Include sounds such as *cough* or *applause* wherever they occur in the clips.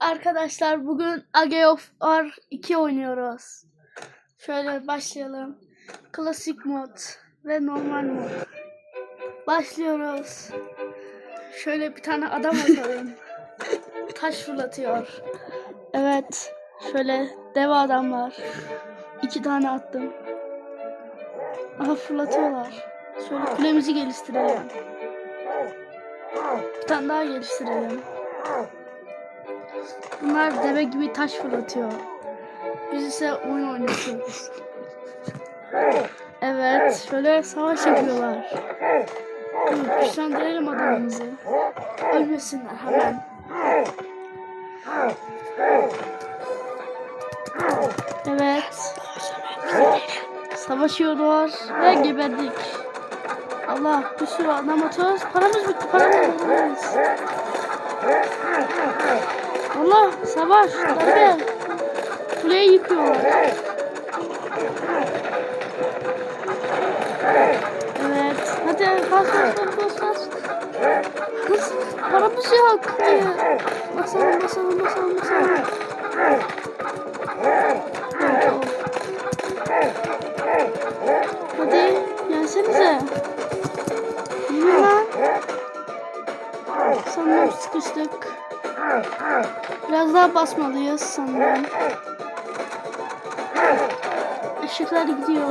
arkadaşlar bugün Age of War 2 oynuyoruz. Şöyle başlayalım. Klasik mod ve normal mod. Başlıyoruz. Şöyle bir tane adam atalım. *laughs* Taş fırlatıyor. Evet. Şöyle dev adamlar. İki tane attım. Aha fırlatıyorlar. Şöyle kulemizi geliştirelim. Bir tane daha geliştirelim. Bunlar deve gibi taş fırlatıyor. Biz ise oyun oynuyoruz. Evet, şöyle savaş yapıyorlar. Dur, Güçlendirelim adamımızı. Ölmesinler hemen. Evet. Savaşıyorlar ve geberdik. Allah bir sürü adam atıyoruz. Paramız bitti, paramız bitti. Allah savaş darbe. Kuleyi yıkıyorlar. Evet. Hadi bas bas bas bas. Bas. Paramız yok. Basalım basalım basalım basalım. Hadi gelsenize. Yürü lan. Sanırım sıkıştık. Biraz daha basmalıyız sanırım. Işıklar gidiyor.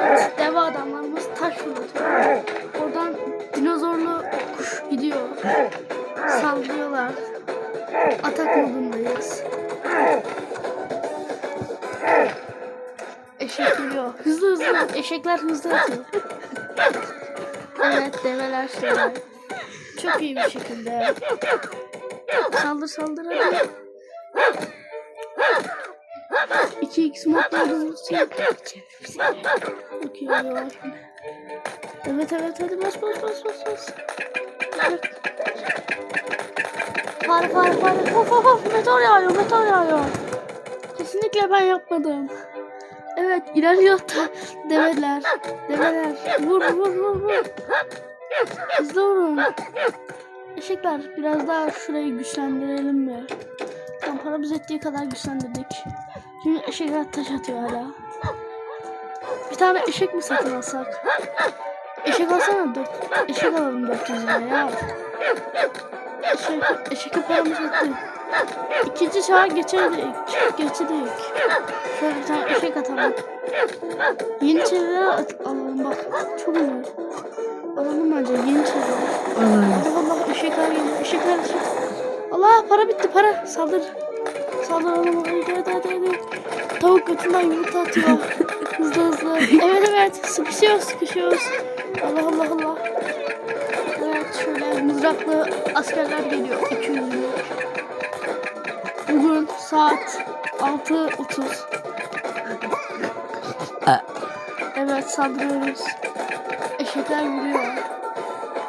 Evet, dev adamlarımız taş fırlatıyor. Oradan dinozorlu kuş gidiyor. Saldırıyorlar. Atak modundayız. Eşek geliyor. Hızlı hızlı. Eşekler hızlı atıyor. Evet develer şeyler. Çok iyi bir şekilde. Saldır saldır hadi. 2x modlarımız için. Çok iyi yavaş. Evet evet hadi bas bas bas bas bas. Fare fare fare. Of of of meteor yağıyor meteor yağıyor. Kesinlikle ben yapmadım. Evet ilerliyor da develer. Develer. Vur vur vur vur. Hızlı vurun. Eşekler biraz daha şurayı güçlendirelim mi? Tam paramız ettiği kadar güçlendirdik. Şimdi eşekler taş atıyor hala. Bir tane eşek mi satın alsak? Eşek alsana dört. Eşek alalım 400 liraya ya. Eşek, eşekle paramız etti. İkinci çağa geçirdik. Geçirdik. Şöyle bir tane eşek atalım. Yeni çevreler alalım bak. Çok iyi. Alalım bence yeni çevreler. Allah Allah eşekler geliyor. Eşekler eşek. Allah para bitti para. Saldır. Saldır oğlum. Hadi hadi hadi. hadi. Tavuk götünden yumurta atıyor. *laughs* hızlı hızlı. Evet evet. Sıkışıyoruz sıkışıyoruz. Allah Allah Allah. Evet şöyle mızraklı askerler geliyor. 200 Bugün saat 6.30. Evet saldırıyoruz. Eşekler vuruyor.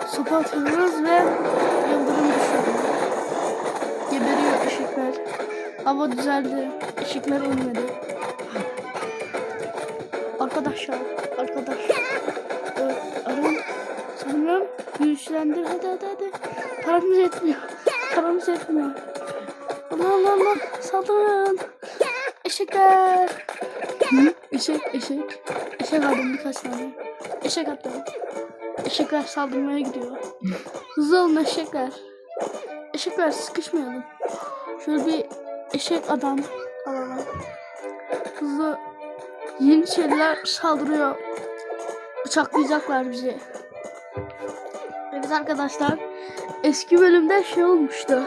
Sopa atıyoruz ve yıldırım düşüyor. Geberiyor eşekler. Hava düzeldi. Eşekler ölmedi. Arkadaşlar, arkadaş. Evet, arın. Sanırım güçlendir. Hadi hadi hadi. Paramız yetmiyor. Paramız yetmiyor. Allah Allah Allah. Saldırın. Eşekler. Hı? Eşek, eşek. Eşek aldım birkaç tane. Eşek attım. Eşekler saldırmaya gidiyor. Hızlı olun eşekler. Eşekler sıkışmayalım. Şöyle bir eşek adam alalım. Hızlı Yeniçeriler saldırıyor. Bıçaklayacaklar bizi. Evet arkadaşlar. Eski bölümde şey olmuştu.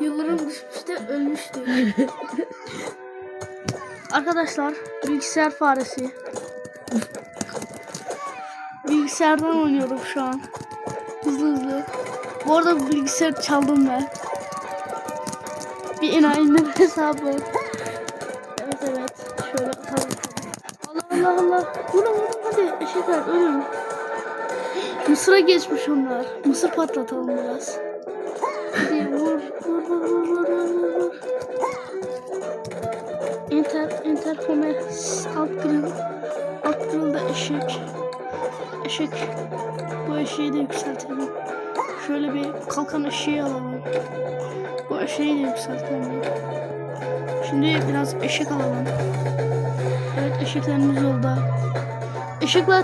Yıldırım düşmüştü, ölmüştü. *laughs* arkadaşlar, bilgisayar faresi. Bilgisayardan oynuyorum şu an. Hızlı hızlı. Bu arada bilgisayar çaldım ben. Bir enayinin *laughs* hesabı. Evet evet. Şöyle atalım. Allah Allah Allah. Vurun vurun hadi. Eşekler ölün. Mısır'a geçmiş onlar. Mısır patlatalım biraz. Enter interkome alt grill. Alt grill'de eşek. Eşek. Bu eşeği de yükseltelim. Şöyle bir kalkan eşeği alalım. Bu eşeği de yükseltelim. Şimdi biraz eşek alalım. Evet eşeklerimiz yolda. Eşekler